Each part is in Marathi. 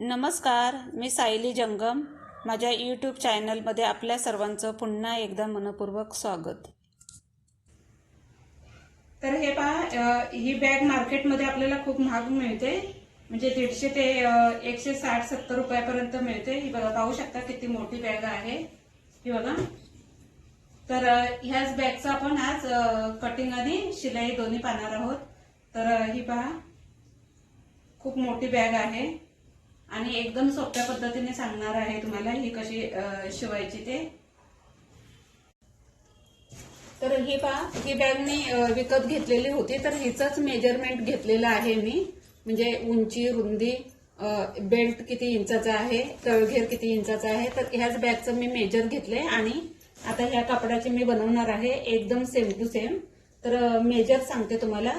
नमस्कार मी सायली जंगम. माझ्या यूट्यूब चॅनलमध्ये आपल्या सर्वांचं पुन्हा एकदा मनपूर्वक स्वागत. तर हे पहा ही बॅग मार्केटमध्ये आपल्याला खूप महाग मिळते. म्हणजे दीडशे ते एकशे साठ सत्तर रुपयापर्यंत मिळते. ही बघा पाहू शकता किती मोठी बॅग आहे. ही बघा. तर ह्याच बॅगचं आपण आज कटिंग आणि शिलाई दोन्ही पाहणार आहोत. तर ही पहा. खूप मोठी बॅग आहे. आणि एकदम सोप्या पद्धतीने सांगणार आहे तुम्हाला ही कशी शिवायची ते. तर ही पहा ही बॅग मी विकत घेतलेली होती. तर हिचंच मेजरमेंट घेतलेलं आहे मी. म्हणजे उंची रुंदी बेल्ट किती इंचाचा आहे तळघेर किती इंचाचा आहे. तर ह्याच बॅगचं मी मेजर घेतले आणि आता ह्या कापडाचे मी बनवणार आहे एकदम सेम टू सेम तर मेजर सांगते तुम्हाला.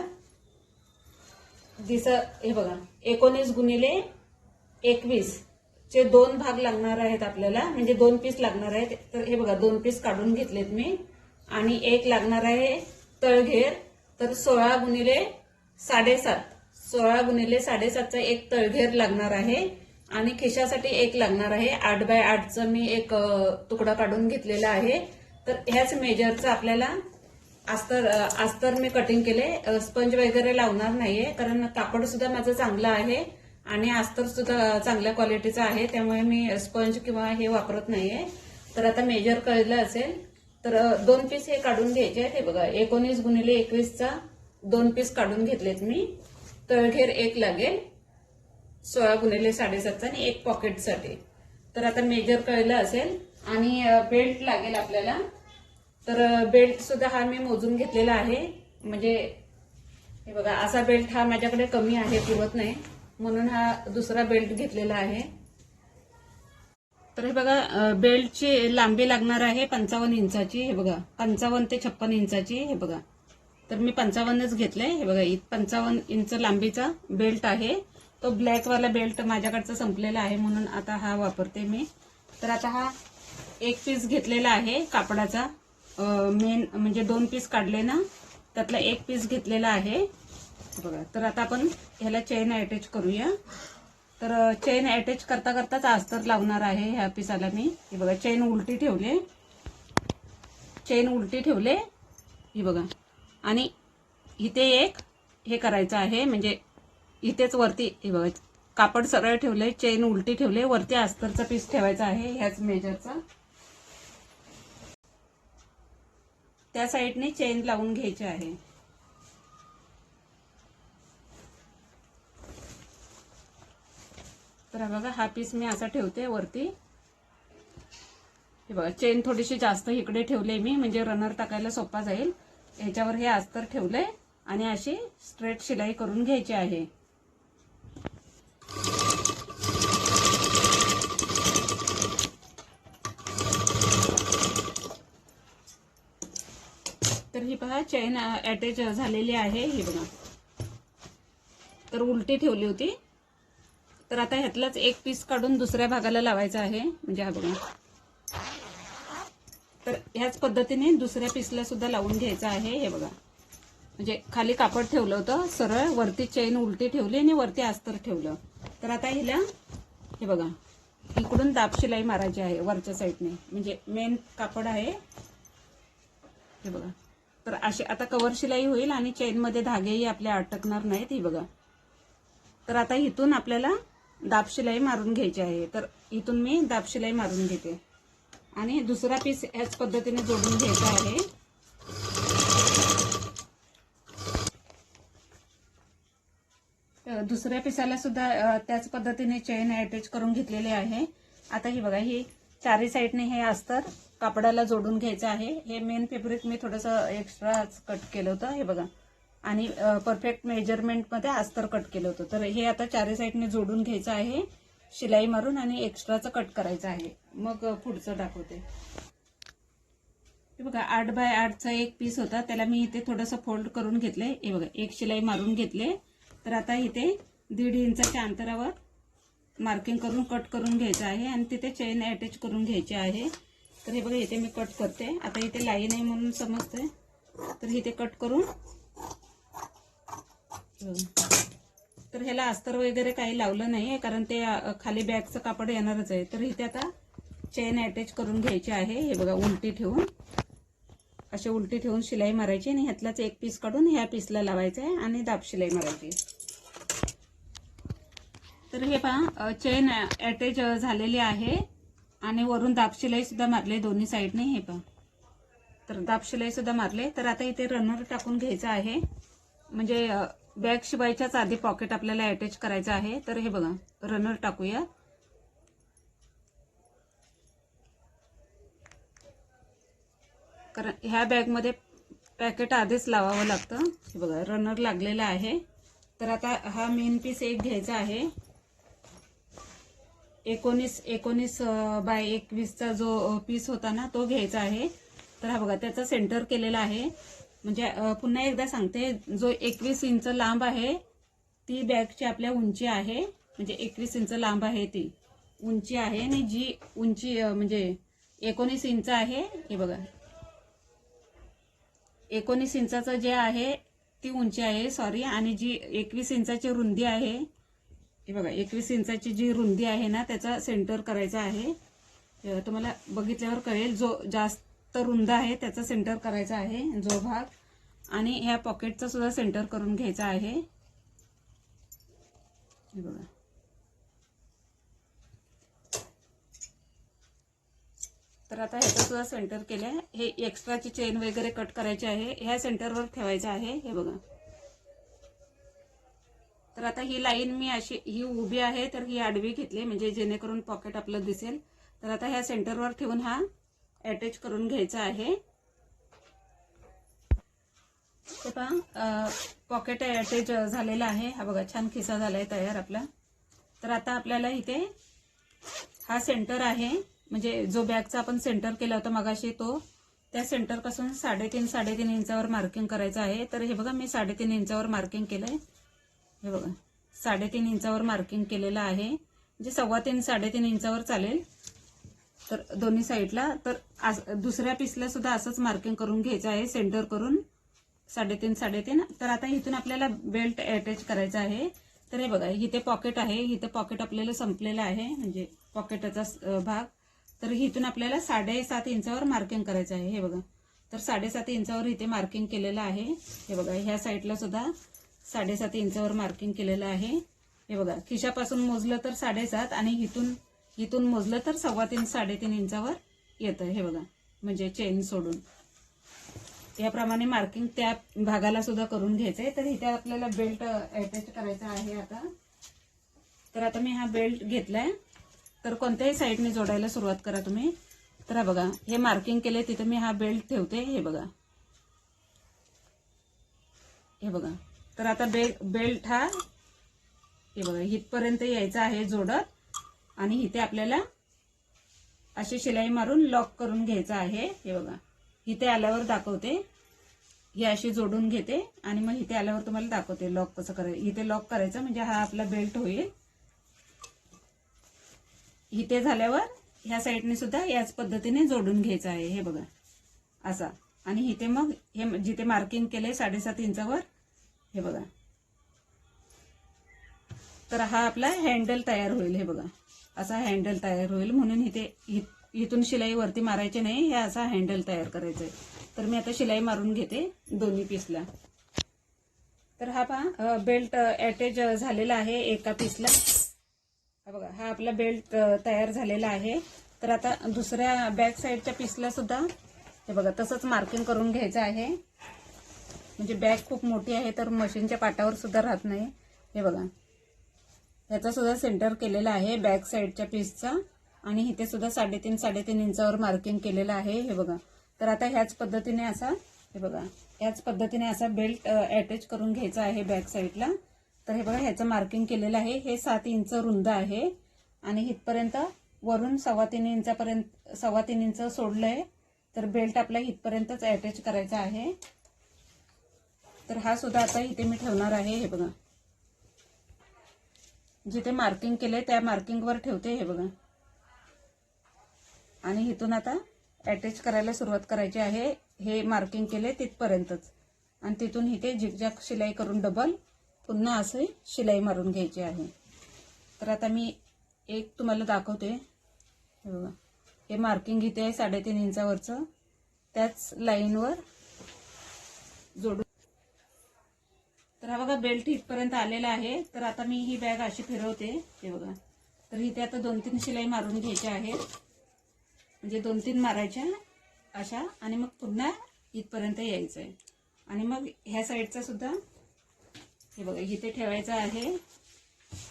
दिस हे बघा एकोणीस गुणिले एकवीस चे दोन भाग लागणार आहेत आपल्याला म्हणजे दोन पीस लागणार आहेत. तर हे बघा दोन पीस काढून घेतलेत मी. आणि एक लागणार आहे तळघेर. तर सोळा गुणिले साडेसात. सोळा गुणिले साडेसातचा एक तळघेर लागणार आहे. आणि खिशासाठी एक लागणार आहे. आठ बाय आठचं मी एक तुकडा काढून घेतलेला आहे. तर ह्याच मेजरचं आपल्याला अस्तर आस्तर अस्तर मी कटिंग केले. स्पंज वगैरे लावणार नाहीये कारण कापड सुद्धा माझं चांगलं आहे. आणि अस्तर सुद्धा चांगल्या क्वालिटीचं आहे त्यामुळे मी स्पंज किंवा हे वापरत नाहीये. तर आता मेजर कळलं असेल तर दोन पीस हे काढून घ्यायचे आहेत. हे बघा एकोणीस गुणिले एकवीसचा दोन पीस काढून घेतलेत मी. तळघेर एक लागेल सोळा गुणिले साडेसातचा आणि एक पॉकेटसाठी. तर आता मेजर कळलं असेल आणि बेल्ट लागेल आपल्याला. तर बेल्टसुद्धा बेल्ट सुद्धा हा मी मोजून घेतलेला आहे. म्हणजे हे बघा असा बेल्ट हा माझ्याकडे कमी आहे पुरत नाही. म्हणून हा दुसरा बेल्ट घेतलेला आहे. तर हे बघा बेल्टची लांबी लागणार आहे पंचावन्न इंचाची हे बघा. पंचावन्न ते छप्पन इंचाची हे बघा. तर मी पंचावन्नच घेतलंय हे बघा. पंचावन्न इंच लांबीचा बेल्ट आहे. तो ब्लॅकवाला बेल्ट माझ्याकडचा संपलेला आहे म्हणून आता हा वापरते मी. तर आता हा एक पीस घेतलेला आहे कापडाचा. मेन म्हणजे दोन पीस काढले ना त्यातला एक पीस घेतलेला आहे. बघा तर आता आपण ह्याला चेन अटॅच करूया. तर चेन अटॅच करता करताच आस्तर लावणार आहे ह्या पिसाला मी. हे बघा चेन उलटी ठेवले. चेन उलटी ठेवले. ही बघा. आणि इथे एक हे करायचं आहे म्हणजे इथेच वरती हे बघा कापड सरळ ठेवले चेन उलटी ठेवले वरती आस्तरचा पीस ठेवायचा आहे ह्याच मेजरचा त्या साईडने चेन लावून घ्यायची आहे. तर हा बघा हा पीस मी असा ठेवते वरती. हे बघा चेन थोडीशी जास्त इकडे ठेवले मी म्हणजे रनर टाकायला सोपा जाईल. ह्याच्यावर हे अस्तर ठेवलंय आणि अशी स्ट्रेट शिलाई करून घ्यायची आहे. तर ही पहा चेन अटॅच झालेली आहे ही बघा. तर उलटी ठेवली होती. तर आता ह्यातलाच एक पीस काढून दुसऱ्या भागाला लावायचा आहे. म्हणजे हा बघा. तर ह्याच पद्धतीने दुसऱ्या पीसला सुद्धा लावून घ्यायचं आहे. हे बघा. म्हणजे खाली कापड ठेवलं होतं. सरळ वरती चेन उलटी ठेवली आणि वरती अस्तर ठेवलं. तर आता हिला हे बघा. इकडून दाब शिलाई मारायची आहे वरच्या साईडने म्हणजे मेन कापड आहे. हे बघा. तर अशी आता कवर शिलाई होईल आणि चेनमध्ये धागेही आपल्या अटकणार नाहीत. ही बघा. तर आता इथून आपल्याला दाब शिलाई मारून घ्यायची आहे. तर इथून मी दाब शिलाई मारून घेते. आणि दुसरा पीस ह्याच पद्धतीने जोडून घ्यायचा आहे. तर दुसऱ्या पिसाला सुद्धा त्याच पद्धतीने चेन अटॅच करून घेतलेले आहे. आता ही बघा ही चारी साईडने हे अस्तर कापडाला जोडून घ्यायचं आहे. हे मेन फेब्रिक मी थोडंसं एक्स्ट्राच कट केलं होतं. हे बघा. आणि परफेक्ट मेजरमेंटमध्ये अस्तर कट केलं होतं. तर हे आता चारी साईडने जोडून घ्यायचं आहे शिलाई मारून आणि एक्स्ट्राचं कट करायचं आहे. मग पुढचं दाखवते. हे बघा आठ बाय आठचा एक पीस होता. त्याला मी इथे थोडंसं फोल्ड करून घेतले हे बघा एक शिलाई मारून घेतले. तर आता इथे दीड इंचाच्या अंतरावर मार्किंग करून कट करून घ्यायचं आहे आणि तिथे चेन अटॅच करून घ्यायची आहे. तर हे बघा इथे मी कट करते. आता इथे लाईन आहे म्हणून समजते तर इथे कट करून तर ह्याला अस्तर वगैरे काही लावलं नाही कारण ते खाली बॅगचं कापड येणारच आहे. तर इथे आता चेन अटॅच करून घ्यायची आहे. हे बघा उलटी ठेवून. असे उलटी ठेवून शिलाई मारायची आणि ह्यातलाच एक पीस काढून ह्या पीसला लावायचं आहे आणि दाब शिलाई मारायची. तर हे पहा चेन अटॅच झालेली आहे आणि वरून दाब शिलाई सुद्धा मारले दोन्ही साईडने. हे पहा. तर दाब शिलाई सुद्धा मारले तर आता इथे रनर टाकून घ्यायचं आहे. म्हणजे बॅग शिवायच्याच आधी पॉकेट आपल्याला अटॅच करायचं आहे. तर हे बघा रनर टाकूया. कारण ह्या बॅगमध्ये पॅकेट आधीच लावावं लागतं. हे बघा रनर लागलेला आहे. तर आता हा मेन पीस एक घ्यायचा आहे. एकोणीस एकोणीस बाय एकवीसचा जो पीस होता ना तो घ्यायचा आहे. तर हा बघा त्याचा सेंटर केलेला आहे. म्हणजे पुन्हा एकदा सांगते जो एकवीस इंच लांब आहे ती बॅगची आपल्या उंची आहे. म्हणजे एकवीस इंच लांब आहे ती. उंची आहे आणि जी उंची म्हणजे एकोणीस इंच आहे हे बघा. एकोणीस इंचाचं जे आहे ती उंची आहे सॉरी आणि जी एकवीस इंचाची रुंदी आहे हे बघा एकवीस इंचाची जी रुंदी आहे ना त्याचा सेंटर करायचा आहे. तुम्हाला बघितल्यावर कळेल जो जास्त रुंद आहे त्याचा सेंटर करायचा आहे जो भाग. आणि ह्या पॉकेटचा सुद्धा सेंटर करून घ्यायचा आहे. हे बघा. तर आता ह्याचं सुद्धा सेंटर केलंय. हे एक्स्ट्राची चेन वगैरे कट करायची आहे. ह्या सेंटरवर ठेवायचं आहे. हे बघा. तर आता ही लाईन मी अशी ही उभी आहे तर ही आडवी घेतली म्हणजे जेणेकरून पॉकेट आपलं दिसेल. तर आता ह्या सेंटरवर ठेवून हा अटॅच करून घ्यायचा आहे. ते पहा पॉकेट अटॅच झालेला आहे. हा बघा छान खिसा झालाय तयार आपला. तर आता आपल्याला इथे हा सेंटर आहे. म्हणजे जो बॅगचा आपण सेंटर केला होता मगाशी तो त्या सेंटरपासून साडेतीन साडेतीन इंचावर मार्किंग करायचं आहे. तर हे बघा मी साडेतीन इंचावर मार्किंग केलंय. हे बघा साडेतीन इंचावर मार्किंग केलेलं आहे. म्हणजे सव्वा तीन साडेतीन इंचावर चालेल. तर दोन्ही साईडला तर दुसऱ्या पीसला सुद्धा असंच मार्किंग करून घ्यायचं आहे सेंटर करून साडेतीन साडेतीन. तर आता इथून आपल्याला बेल्ट अटॅच करायचा आहे. तर हे बघा इथे पॉकेट आहे इथे पॉकेट आपल्याला संपलेलं आहे म्हणजे पॉकेटचा भाग. तर इथून आपल्याला साडेसात इंचावर मार्किंग करायचं आहे हे बघा. तर साडेसात इंचावर इथे मार्किंग केलेलं आहे. हे बघा ह्या साईडला सुद्धा साडेसात इंचावर मार्किंग केलेलं आहे. हे बघा खिशापासून मोजलं तर साडेसात आणि इथून इथून मोजलं तर सव्वा तीन साडेतीन इंचावर येतं हे बघा. म्हणजे चेन सोडून. याप्रमाणे मार्किंग त्या भागाला सुद्धा करून घ्यायचंय. तर इथे आपल्याला बेल्ट अटॅच करायचा आहे आता. तर आता मी हा बेल्ट घेतलाय. तर कोणत्याही साईडने जोडायला सुरुवात करा तुम्ही. तर हा बघा हे मार्किंग केले तिथे मी हा बेल्ट ठेवते. हे बघा. हे बघा. तर आता बे बेल्ट हा हे बघा इथपर्यंत यायचा आहे जोडत. आणि इथे आपल्याला अशी शिलाई मारून लॉक करून घ्यायचं आहे. हे बघा. इथे आल्यावर दाखवते. ही अशी जोडून घेते आणि मग इथे आल्यावर तुम्हाला दाखवते लॉक कसं करायचं. इथे लॉक करायचं म्हणजे हा आपला बेल्ट होईल. इथे झाल्यावर ह्या साईडने सुद्धा याच पद्धतीने जोडून घ्यायचं आहे. हे बघा. असा. आणि इथे मग हे जिथे मार्किंग केले साडेसात इंचावर हे बघा. तर हा आपला हँडल तयार होईल. हे बघा. असा हँडल तयार होईल म्हणून इथे इथून शिलाई वरती मारायची नाही हे असा हँडल तयार करायचा आहे तर मी आता शिलाई मारून घेते दोन्ही पीसला तर हा पहा बेल्ट अटॅच झालेला आहे एका पीसला हा बघा हा आपला बेल्ट तयार झालेला आहे. तर आता दुसऱ्या बॅक साईडच्या पीसला सुद्धा हे बघा तसंच मार्किंग करून घ्यायचं आहे. म्हणजे बॅग खूप मोठी आहे तर मशीनच्या पाटावर सुद्धा राहत नाही. हे बघा. ह्याचा सुद्धा सेंटर केलेला आहे बॅक साईडच्या पीसचा आणि इथे सुद्धा साडेतीन साडेतीन इंचावर मार्किंग केलेलं आहे हे बघा. तर आता ह्याच पद्धतीने असा हे बघा. ह्याच पद्धतीने असा बेल्ट अटॅच करून घ्यायचा आहे बॅक साईडला तर हे बघा ह्याचं मार्किंग केलेलं आहे. हे सात इंच रुंद आहे. आणि इथपर्यंत वरून सव्वा तीन इंचापर्यंत सव्वा तीन इंच आहे तर बेल्ट आपला इथपर्यंतच अटॅच करायचा आहे. तर हा सुद्धा आता इथे मी ठेवणार आहे हे बघा. जिथे मार्किंग केले त्या मार्किंगवर ठेवते हे बघा. आणि इथून आता अटॅच करायला सुरुवात करायची आहे. हे मार्किंग केले तिथपर्यंतच. आणि तिथून इथे झिकझॅक शिलाई करून डबल पुन्हा असे शिलाई मारून घ्यायची आहे. तर आता मी एक तुम्हाला दाखवते. हे हे मार्किंग इथे आहे साडेतीन इंचावरचं. त्याच लाईनवर जोडून तर हा बघा बेल्ट इथपर्यंत आलेला आहे. तर आता मी ही बॅग अशी फिरवते. हे बघा. तर इथे आता दोन तीन शिलाई मारून घ्यायच्या आहेत. म्हणजे दोन तीन मारायच्या अशा. आणि मग पुन्हा इथपर्यंत यायचं आहे आणि मग ह्या साईडचा सुद्धा हे बघा इथे ठेवायचं आहे.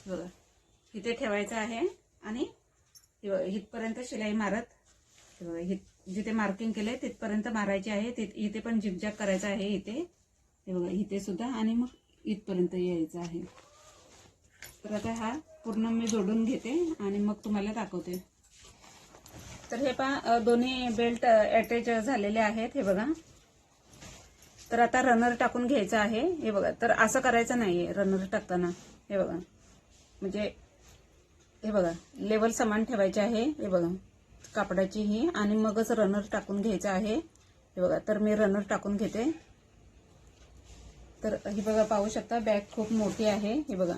बघा. इथे ठेवायचं आहे. आणि इथपर्यंत शिलाई मारत. हे बघा जिथे मार्किंग केलंय तिथपर्यंत मारायची आहे. तिथ- इथे पण झिकझॅक करायचं आहे इथे. हे बघा इथे सुद्धा. आणि मग इथपर्यंत यायचं आहे. तर आता हा पूर्ण मी जोडून घेते आणि मग तुम्हाला दाखवते. तर हे पहा दोन्ही बेल्ट अटॅच झालेले आहेत हे बघा. तर आता रनर टाकून घ्यायचं आहे हे बघा. तर असं करायचं नाहीये रनर टाकताना. हे बघा. म्हणजे हे बघा. लेवल समान ठेवायचे आहे हे बघा. कापडाची ही. आणि मगच रनर टाकून घ्यायचं आहे हे बघा. तर मी रनर टाकून घेते. तर ही बघा पाहू शकता बॅग खूप मोठी आहे हे बघा.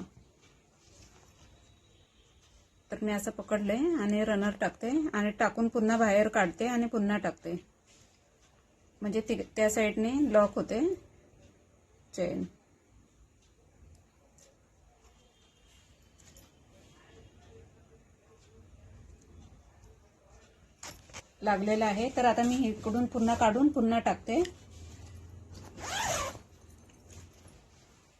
तर मी असं पकडले आणि रनर टाकते आणि टाकून पुन्हा बाहेर काढते आणि पुन्हा टाकते. म्हणजे ति त्या साईडने लॉक होते. चेन लागलेलं आहे. तर आता मी इकडून पुन्हा काढून पुन्हा टाकते.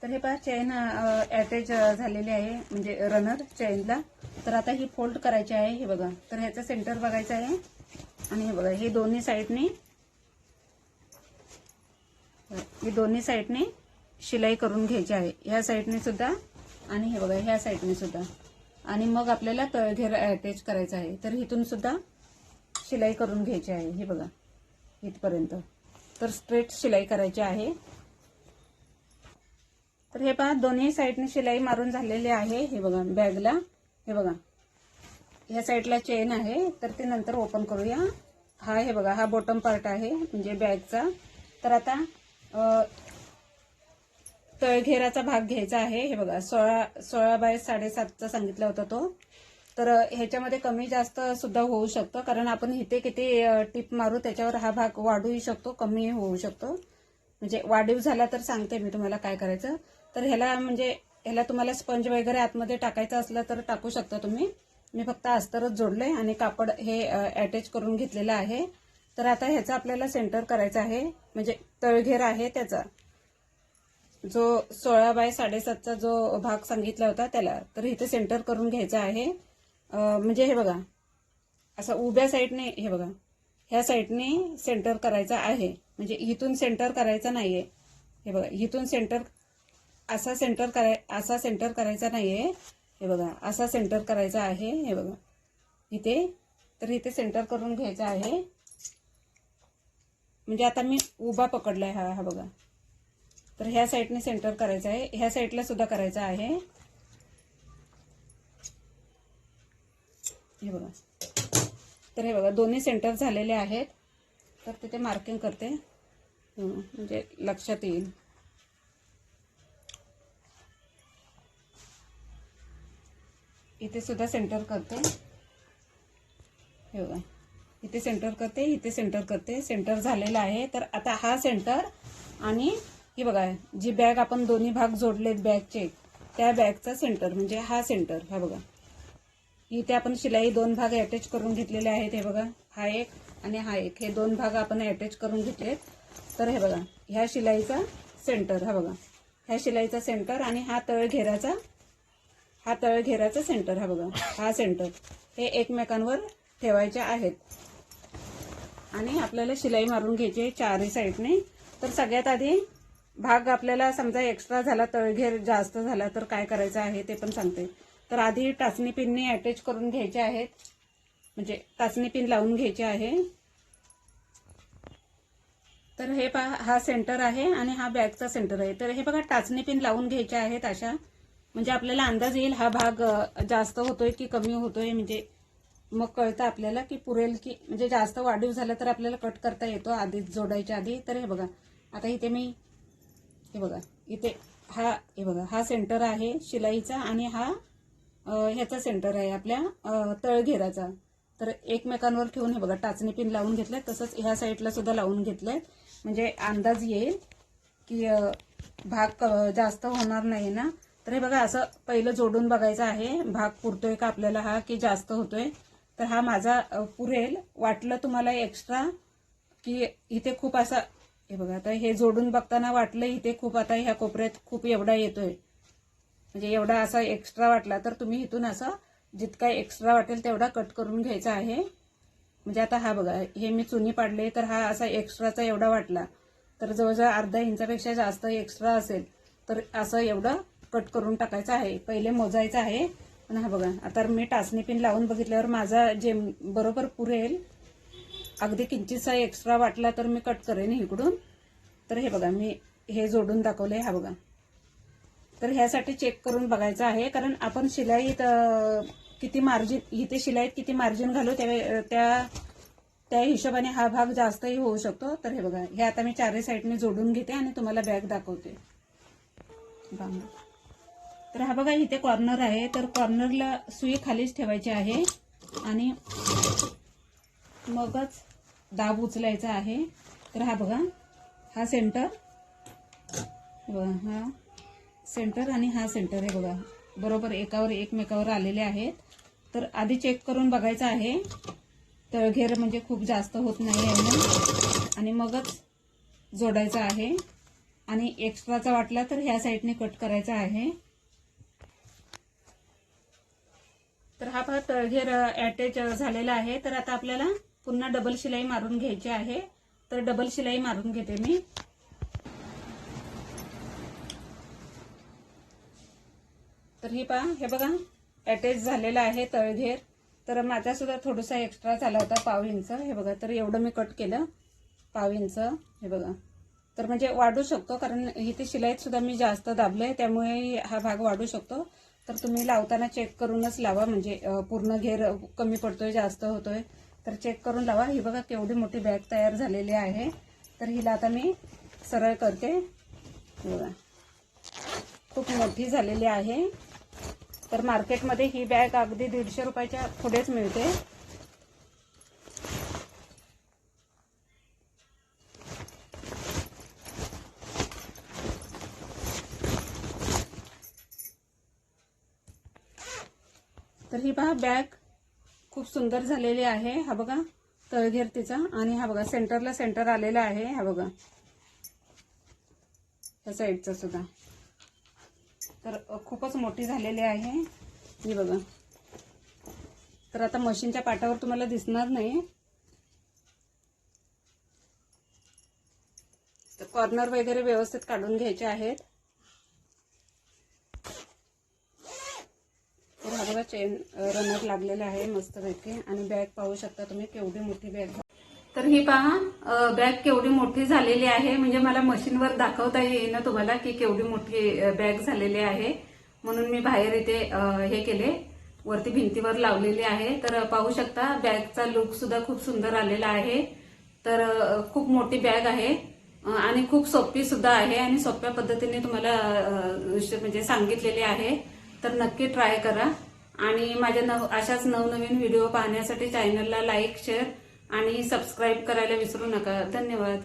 तर हे पहा चेन अटॅच झालेली आहे म्हणजे रनर चेनला तर आता ही फोल्ड करायची आहे हे बघा. तर ह्याचं सेंटर बघायचं आहे. आणि हे बघा हे दोन्ही साईडने ही दोन्ही साईडने शिलाई करून घ्यायची आहे. ह्या साईडने सुद्धा आणि हे बघा ह्या साईडने सुद्धा. आणि मग आपल्याला तळघेर अटॅच करायचं आहे. तर इथून सुद्धा शिलाई करून घ्यायची आहे हे बघा इथपर्यंत. तर स्ट्रेट शिलाई करायची आहे. तर हे पहा दोन्ही साईडने शिलाई मारून झालेली आहे हे बघा बॅगला. हे बघा ह्या साईडला चेन आहे तर ते नंतर ओपन करूया. हा हे बघा हा बॉटम पार्ट आहे म्हणजे बॅगचा. तर आता तळघेराचा भाग घ्यायचा आहे हे बघा सोळा सोळा बाय साडेसातचा सांगितला होता तो. तर ह्याच्यामध्ये कमी जास्त सुद्धा होऊ शकतं कारण आपण इथे किती टिप मारू त्याच्यावर हा भाग वाढूही शकतो कमी होऊ शकतो. म्हणजे वाढीव झाला तर सांगते मी तुम्हाला काय करायचं. तर ह्याला म्हणजे ह्याला तुम्हाला स्पंज वगैरे आतमध्ये टाकायचं असलं तर टाकू शकता तुम्ही. मी फक्त अस्तरच जोडले आणि कापड हे अटॅच करून घेतलेलं आहे. तर आता ह्याचा आपल्याला सेंटर करायचा आहे. म्हणजे तळघेर आहे त्याचा. जो सोळा बाय साडेसातचा जो भाग सांगितला होता त्याला. तर इथे सेंटर करून घ्यायचा आहे. म्हणजे हे बघा. असं उभ्या साईडने हे बघा. ह्या साईडने सेंटर करायचा आहे. म्हणजे इथून सेंटर करायचं नाहीये. हे बघा इथून सेंटर असा सेंटर कराय असा सेंटर करायचा नाहीये. हे बघा असा सेंटर करायचा आहे हे बघा. इथे तर इथे सेंटर करून घ्यायचा आहे. म्हणजे आता मी उभा पकडला आहे हा हा बघा. तर ह्या साईडने सेंटर करायचं आहे. ह्या साईडला सुद्धा करायचं आहे. हे बघा. तर हे बघा दोन्ही सेंटर झालेले आहेत. तर तिथे मार्किंग करते. म्हणजे लक्षात येईल. इथे सुद्धा सेंटर करते. हे बघा. इथे सेंटर करते इथे सेंटर करते. सेंटर झालेला आहे. तर आता हा सेंटर आणि ही बघा जी बॅग आपण दोन्ही भाग जोडलेत बॅगचे त्या बॅगचा सेंटर म्हणजे हा सेंटर हा बघा. इथे आपण शिलाई दोन भाग अटॅच करून घेतलेले आहेत. हे बघा. हा एक आणि हा एक. हे दोन भाग आपण अटॅच करून घेतलेत. तर हे बघा. ह्या शिलाईचा सेंटर हा बघा. ह्या शिलाईचा सेंटर आणि हा तळ घेराचा हा तळघेराचा सेंटर हा बघा. हा सेंटर हे एकमेकांवर ठेवायचे आहेत. आणि आपल्याला शिलाई मारून घ्यायची आहे चारही साईडने तर सगळ्यात आधी भाग आपल्याला समजा एक्स्ट्रा झाला तळघेर जास्त झाला तर काय करायचं आहे ते पण सांगते. तर आधी टाचणी पिनने अटॅच करून घ्यायचे आहेत. म्हणजे टाचणी पिन लावून घ्यायचे आहे. तर हे पहा हा सेंटर आहे आणि हा बॅगचा सेंटर आहे. तर हे बघा टाचणी पिन लावून घ्यायचे आहेत अशा. म्हणजे आपल्याला अंदाज येईल हा भाग जास्त होतोय की कमी होतोय? म्हणजे मग कळतं आपल्याला की पुरेल की म्हणजे जास्त वाढीव झालं तर आपल्याला कट करता येतो आधीच जोडायच्या आधी. तर हे बघा आता इथे मी हे बघा इथे हा हे बघा हा सेंटर आहे शिलाईचा आणि हा ह्याचा सेंटर आहे आपल्या तळघेराचा. तर एकमेकांवर ठेवून हे बघा टाचणी पिन लावून घेतलंय तसंच ह्या साईडला सुद्धा लावून घेतलंय. म्हणजे अंदाज येईल की भाग जास्त होणार नाही ना? तर हे बघा असं पहिलं जोडून बघायचं आहे. भाग पुरतोय का आपल्याला हा की जास्त होतोय? तर हा माझा पुरेल. वाटलं तुम्हाला एक्स्ट्रा की इथे खूप असा हे बघा आता हे जोडून बघताना वाटलं इथे खूप आता ह्या कोपऱ्यात खूप एवढा येतोय. म्हणजे एवढा असा एक्स्ट्रा वाटला तर तुम्ही इथून असं जितका एक्स्ट्रा वाटेल तेवढा कट करून घ्यायचा आहे. म्हणजे आता हा बघा हे मी चुनी पाडले तर हा असा एक्स्ट्राचा एवढा वाटला. तर जवळजवळ अर्धा इंचापेक्षा जास्त एक्स्ट्रा असेल. तर असं एवढं कट करून टाकायचं आहे. पहिले मोजायचं आहे. पण हा बघा आता मी टाचणी पिन लावून बघितल्यावर माझा जे बरोबर पुरेल अगदी किंचितसा एक्स्ट्रा वाटला तर मी कट करेन इकडून. तर हे बघा मी हे जोडून दाखवले हा बघा. तर ह्यासाठी चेक करून बघायचं आहे. कारण आपण शिलाईत किती मार्जिन इथे शिलाईत किती मार्जिन घालू त्या त्या त्या हिशोबाने हा भाग जास्तही होऊ शकतो. तर हे बघा हे आता मी चारही साईडने जोडून घेते आणि तुम्हाला बॅग दाखवते. बांगडा. तर हा बघा इथे कॉर्नर आहे. तर कॉर्नरला सुई खालीच ठेवायची आहे. आणि मगच दाब उचलायचा आहे. तर हा बघा हा सेंटर बघा हा सेंटर आणि हा सेंटर हे बघा. बरोबर एकावर एकमेकावर आलेले आहेत. तर आधी चेक करून बघायचं आहे. तळघेर म्हणजे खूप जास्त होत नाही आहे ना आणि मगच जोडायचं आहे. आणि एक्स्ट्राचा वाटला तर ह्या साईडने कट करायचा आहे. तर हा पहा तळघेर अटॅच झालेला आहे. तर आता आपल्याला पुन्हा डबल शिलाई मारून घ्यायची आहे. तर डबल शिलाई मारून घेते मी. तर ही पहा हे बघा अटॅच झालेलं आहे तळघेर. तर माझा सुद्धा थोडासा एक्स्ट्रा झाला होता पाव इंच. हे बघा तर एवढं मी कट केलं पाव इंच. हे बघा. तर म्हणजे वाढू शकतो कारण इथे शिलाईत सुद्धा मी जास्त दाबले त्यामुळे हा भाग वाढू शकतो. तर तुम्ही लावताना चेक करूनच लावा. म्हणजे पूर्ण घेर कमी पडतोय जास्त होतोय तर चेक करून लावा. ही बघा केवढी मोठी बॅग तयार झालेली आहे. तर हिला आता मी सरळ करते. बघा. खूप मोठी झालेली आहे. तर मार्केटमध्ये ही बॅग अगदी दीडशे रुपयाच्या पुढेच मिळते. तर ही पहा बॅग खूप सुंदर झालेली आहे. हा बघा तळघेर तिचा. आणि हा बघा सेंटरला सेंटर आलेला आहे. हा बघा या साईडचा सुद्धा. तर खूपच मोठी झालेली आहे. ही बघा. तर आता मशीनच्या पाटावर तुम्हाला दिसणार नाही. तर कॉर्नर वगैरे व्यवस्थित काढून घ्यायचे आहेत तर हा बघा चेन रनर लागलेला आहे मस्तपैकी आणि बॅग पाहू शकता तुम्ही केवढी मोठी बॅग तर ही पहा बॅग केवढी मोठी झालेली आहे. म्हणजे मला मशीनवर दाखवता येईन तुम्हाला की केवढी मोठी बॅग झालेली आहे. म्हणून मी बाहेर इथे हे केले. वरती भिंतीवर लावलेली आहे. तर पाहू शकता बॅगचा लुक सुद्धा खूप सुंदर आलेला आहे. तर खूप मोठी बॅग आहे. आणि खूप सोपी सुद्धा आहे. आणि सोप्या पद्धतीने तुम्हाला म्हणजे सांगितलेले आहे. तर नक्की ट्राय करा. आणि माझ्या नव अशाच नवनवीन व्हिडिओ पाहण्यासाठी चॅनलला लाईक शेअर आणि सबस्क्राईब करायला विसरू नका. धन्यवाद.